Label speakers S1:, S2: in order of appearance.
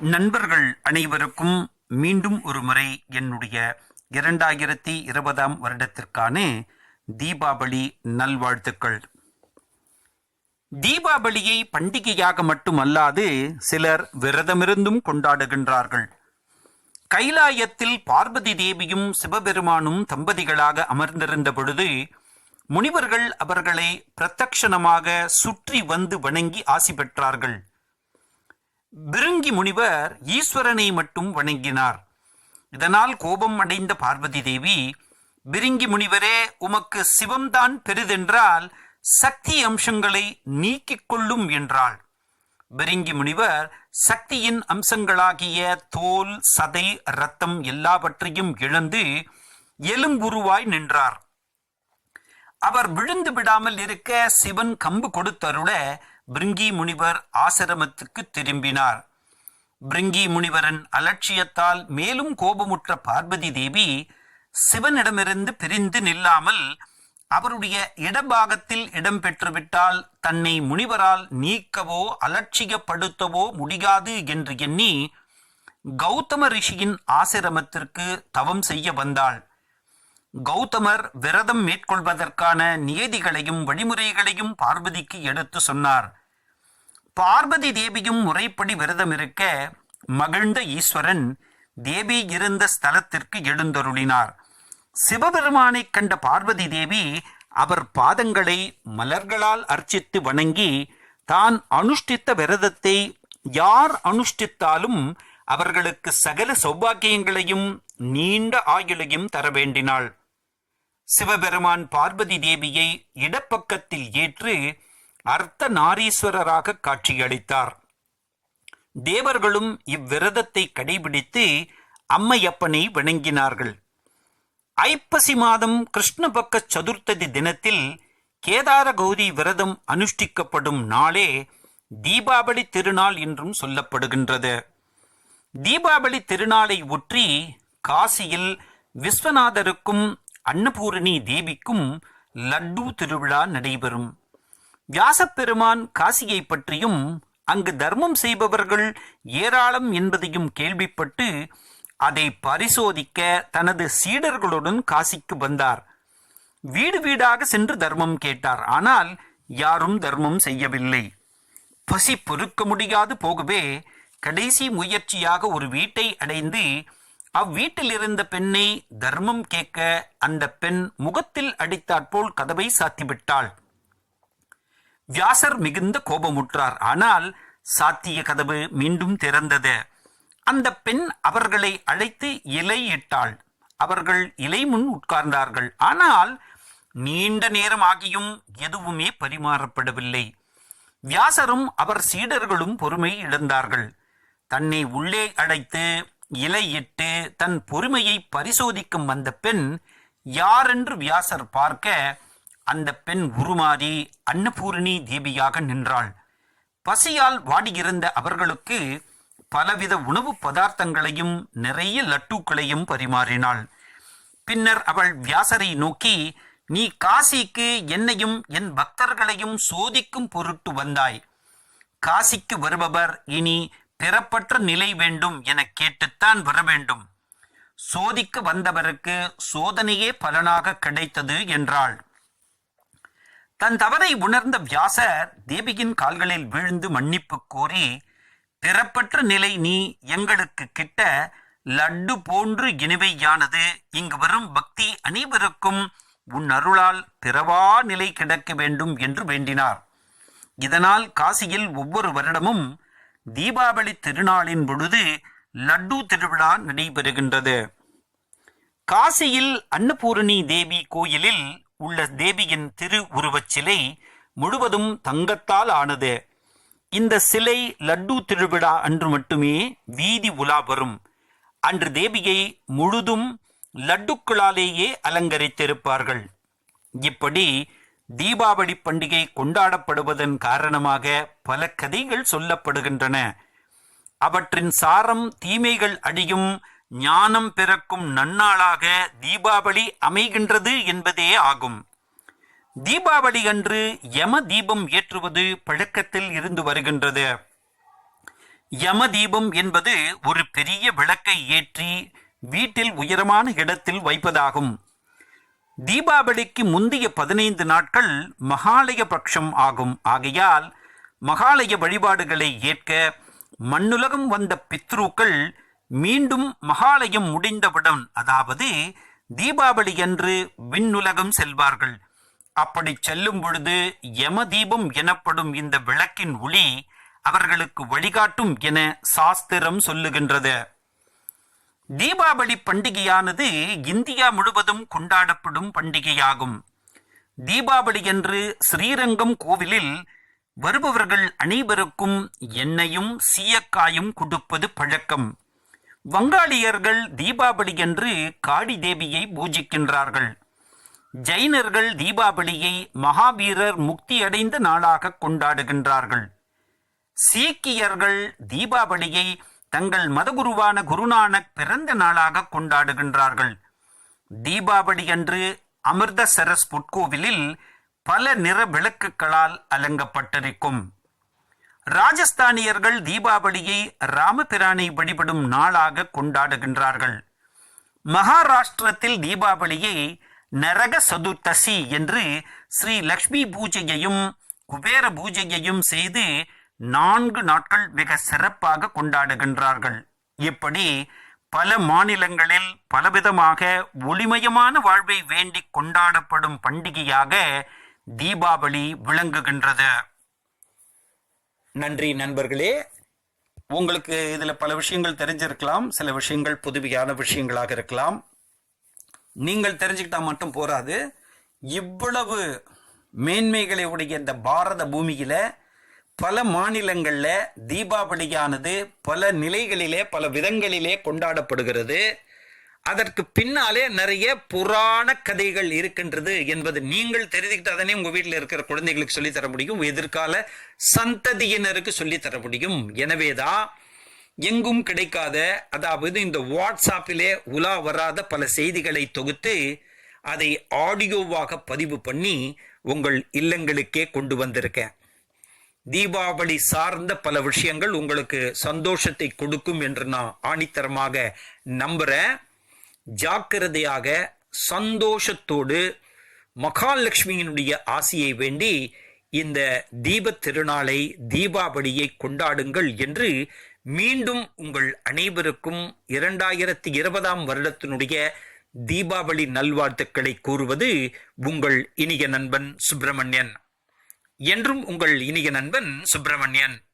S1: நண்பர்கள் அனைவருக்கும் மீண்டும் ஒரு முறை என்னுடைய இரண்டாயிரத்தி இருபதாம் வருடத்திற்கான தீபாவளி நல்வாழ்த்துக்கள். தீபாவளியை பண்டிகையாக மட்டுமல்லாது சிலர் விரதமிருந்தும் கொண்டாடுகின்றார்கள். கைலாயத்தில் பார்வதி தேவியும் சிவபெருமானும் தம்பதிகளாக அமர்ந்திருந்த பொழுது முனிவர்கள் அவர்களை பிரத்தக்ஷணமாக சுற்றி வந்து வணங்கி ஆசி பெற்றார்கள். பிருங்கி முனிவர் ஈஸ்வரனை மட்டும் வணங்கினார். இதனால் கோபம் அடைந்த பார்வதி தேவி பிருங்கி முனிவரே உமக்கு சிவம்தான் பெரிதென்றால் சக்தி அம்சங்களை நீக்கிக் கொள்ளும் என்றாள். பிருங்கி முனிவர் சக்தியின் அம்சங்களாகிய தோல் சதை ரத்தம் எல்லாவற்றையும் இழந்து எலும்புருவாய் நின்றார். அவர் விழுந்து விடாமல் இருக்க சிவன் கம்பு கொடுத்தருள பிருங்கி முனிவர் ஆசிரமத்துக்கு திரும்பினார். பிருங்கி முனிவரின் அலட்சியத்தால் மேலும் கோபமுற்ற பார்வதி தேவி சிவனிடமிருந்து பிரிந்து நில்லாமல் அவருடைய இடபாகத்தில் இடம் பெற்றுவிட்டால் தன்னை முனிவரால் நீக்கவோ அலட்சியப்படுத்தவோ முடியாது என்று எண்ணி கௌதம ரிஷியின் ஆசிரமத்திற்கு தவம் செய்ய வந்தாள். கௌதமர் விரதம் மேற்கொள்வதற்கான நியதிகளையும் வழிமுறைகளையும் பார்வதிக்கு எடுத்து சொன்னார். பார்வதி தேவியும் முறைப்படி விரதம் இருக்க மகிழ்ந்த ஈஸ்வரன் தேவி இருந்த ஸ்தலத்திற்கு எழுந்தருளினார். சிவபெருமானை கண்ட பார்வதி தேவி அவர் பாதங்களை மலர்களால் அர்ச்சித்து வணங்கி தான் அனுஷ்டித்த விரதத்தை யார் அனுஷ்டித்தாலும் அவர்களுக்கு சகல சௌபாக்கியங்களையும் நீண்ட ஆயுளையும் தர வேண்டினாள். சிவபெருமான் பார்வதி தேவியை இடப்பக்கத்தில் ஏற்று அர்த்த நாரீஸ்வரராக காட்சியளித்தார். தேவர்களும் இவ்விரதத்தை கடைபிடித்து அம்மையப்பனை வணங்கினார்கள். ஐப்பசி மாதம் கிருஷ்ணபக்க சதுர்த்ததி தினத்தில் கேதார கௌரி விரதம் அனுஷ்டிக்கப்படும் நாளே தீபாவளி திருநாள் என்றும் சொல்லப்படுகின்றது. தீபாவளி திருநாளை ஒற்றி காசியில் விஸ்வநாதருக்கும் அன்னபூரணி தேவிக்கும் லட்டு திருவிழா நடைபெறும். வியாசப்பெருமான் காசியை பற்றியும் அங்கு தர்மம் செய்பவர்கள் ஏராளம் என்பதையும் கேள்விப்பட்டு அதை பரிசோதிக்க தனது சீடர்களுடன் காசிக்கு வந்தார். வீடு வீடாக சென்று தர்மம் கேட்டார். ஆனால் யாரும் தர்மம் செய்யவில்லை. பசி பொறுக்க முடியாது போகவே கடைசி முயற்சியாக ஒரு வீட்டை அடைந்து அவ்வீட்டில் இருந்த பெண்ணை தர்மம் கேட்க அந்த பெண் முகத்தில் அடித்தாற்போல் கதவை சாத்திவிட்டாள். வியாசர் மிகுந்த கோபமுற்றார். ஆனால் சாத்திய கதவு மீண்டும் திறந்தது. அந்த பெண் அவர்களை அழைத்து இலை இட்டாள். அவர்கள் இலை முன் உட்கார்ந்தார்கள். ஆனால் நீண்ட நேரம் ஆகியும் எதுவுமே பரிமாறப்படவில்லை. வியாசரும் அவர் சீடர்களும் பொறுமை இழந்தார்கள். தன்னை உள்ளே அழைத்து இலையிட்டு தன் பொறுமையை பரிசோதிக்கும் வந்த பெண் யாரென்று வியாசர் பார்க்க அந்த பெண் உருமாறி அன்னபூரணி தேவியாக நின்றாள். பசியால் வாடியிருந்த அவர்களுக்கு பலவித உணவு பதார்த்தங்களையும் நிறைய லட்டுக்களையும் பரிமாறினாள். பின்னர் அவள் வியாசரை நோக்கி நீ காசிக்கு என்னையும் என் பக்தர்களையும் சோதிக்கும் பொருட்டு வந்தாய். காசிக்கு வருபவர் இனி பிறப்பற்ற நிலை வேண்டும் என கேட்டுத்தான் வர வேண்டும். சோதிக்க வந்தவருக்கு சோதனையே பலனாக கிடைத்தது என்றாள். தன் தவறை உணர்ந்த வியாசர் தேவியின் கால்களில் விழுந்து மன்னிப்பு கோரி பிறப்பற்ற நிலை நீ எங்களுக்கு கிட்ட லட்டு போன்று இனிவையானது இங்கு வரும் பக்தி அனைவருக்கும் உன் அருளால் பிறவா நிலை கிடக்க வேண்டும் என்று வேண்டினார். இதனால் காசியில் ஒவ்வொரு வருடமும் தீபாவளி திருநாளின் பொழுது லட்டு திருவிழா நடைபெறுகின்றது. காசியில் அன்னபூரணி தேவி கோயிலில் உள்ள தேவியின் திரு உருவச் சிலை முழுவதும் தங்கத்தால் ஆனது. இந்த சிலை லட்டு திருவிழா அன்று மட்டுமே வீதி உலா வரும் அன்று தேவியை முழுதும் லட்டுக்களாலேயே அலங்கரித்திருப்பார்கள். இப்படி தீபாவளி பண்டிகை கொண்டாடப்படுவதன் காரணமாக பல கதைகள் சொல்லப்படுகின்றன. அவற்றின் சாரம் தீமைகள் அடியும் ஞானம் பிறக்கும் நன்னாளாக தீபாவளி அமைகின்றது என்பதே ஆகும். தீபாவளி அன்று யம தீபம் ஏற்றுவது பழக்கத்தில் இருந்து வருகின்றது. யம தீபம் என்பது ஒரு பெரிய விளக்கை ஏற்றி வீட்டில் உயரமான இடத்தில் வைப்பதாகும். தீபாவளிக்கு முந்தைய பதினைந்து நாட்கள் மகாலய பட்சம் ஆகும். ஆகையால் மகாலய வழிபாடுகளை ஏற்க மண்ணுலகம் வந்த பித்ருக்கள் மீண்டும் மகாலயம் முடிந்தவுடன் அதாவது தீபாவளி அன்று விண்ணுலகம் செல்வார்கள். அப்படி செல்லும் பொழுது யம தீபம் எனப்படும் இந்த விளக்கின் ஒளி அவர்களுக்கு வழிகாட்டும் என சாஸ்திரம் சொல்லுகின்றது. தீபாவளி பண்டிகையானது இந்தியா முழுவதும் கொண்டாடப்படும் பண்டிகையாகும். தீபாவளி என்று ஸ்ரீரங்கம் கோவிலில் வருபவர்கள் அனைவருக்கும் எண்ணெயும் சீயக்காயும் கொடுப்பது பழக்கம். வங்காளியர்கள் தீபாவளி என்று காளி தேவியை பூஜிக்கின்றார்கள். ஜைனர்கள் தீபாவளியை மகாவீரர் முக்தியடைந்த நாளாக கொண்டாடுகின்றார்கள். சீக்கியர்கள் தீபாவளியை தங்கள் மதகுருவான குருநானக் பிறந்த நாளாக கொண்டாடுகின்றார்கள். தீபாவளி அன்று அமிர்தசரஸ் பொற்கோவிலில் பல நிற விளக்குகளால் அலங்கப்பட்டிருக்கும். ராஜஸ்தானியர்கள் தீபாவளியை ராமபிரானை வழிபடும் நாளாக கொண்டாடுகின்றார்கள். மகாராஷ்டிரத்தில் தீபாவளியை நரக சதுர்த்தசி என்று ஸ்ரீ லக்ஷ்மி பூஜையையும் குபேர பூஜையையும் செய்து நான்கு நாட்கள் மிக சிறப்பாக கொண்டாடுகின்றார்கள். இப்படி பல மாநிலங்களில் பலவிதமாக ஒளிமயமான வாழ்வை வேண்டி கொண்டாடப்படும் பண்டிகையாக தீபாவளி விளங்குகின்றது. நன்றி நண்பர்களே. உங்களுக்கு இதில் பல விஷயங்கள் தெரிஞ்சிருக்கலாம். சில விஷயங்கள் புதுமையான விஷயங்களாக இருக்கலாம். நீங்கள் தெரிஞ்சுக்கிட்டா மட்டும் போராது. இவ்வளவு மேன்மைகளை உடைய இந்த பாரத பூமியில் பல மாநிலங்களில் தீபாவளியானது பல நிலைகளிலே பல விதங்களிலே கொண்டாடப்படுகிறது. அதற்கு பின்னாலே நிறைய புராண கதைகள் இருக்கின்றது என்பது நீங்கள் தெரிஞ்சுக்கிட்டாதானே உங்கள் வீட்டில் இருக்கிற குழந்தைகளுக்கு சொல்லித்தர முடியும். எதிர்கால சந்ததியினருக்கு சொல்லித் தர முடியும். எனவேதான் எங்கும் கிடைக்காத அதாவது இந்த வாட்ஸ்அப்பிலே உலா வராத பல செய்திகளை தொகுத்து அதை ஆடியோவாக பதிவு பண்ணி உங்கள் இல்லங்களுக்கே கொண்டு வந்திருக்கேன். தீபாவளி சார்ந்த பல விஷயங்கள் உங்களுக்கு சந்தோஷத்தை கொடுக்கும் என்று நான் ஆணித்தரமாக நம்புறேன். ஜாக்கிரதையாக சந்தோஷத்தோடு மகாலட்சுமியினுடைய ஆசையை வேண்டி இந்த தீபத் திருநாளை தீபாவளியை கொண்டாடுங்கள் என்று மீண்டும் உங்கள் அனைவருக்கும் இரண்டாயிரத்தி இருபதாம் வருடத்தினுடைய தீபாவளி நல்வாழ்த்துக்களை கூறுவது உங்கள் இனிய நண்பன் சுப்பிரமணியன். என்றும் உங்கள் இனிய நண்பன் சுப்பிரமணியன்.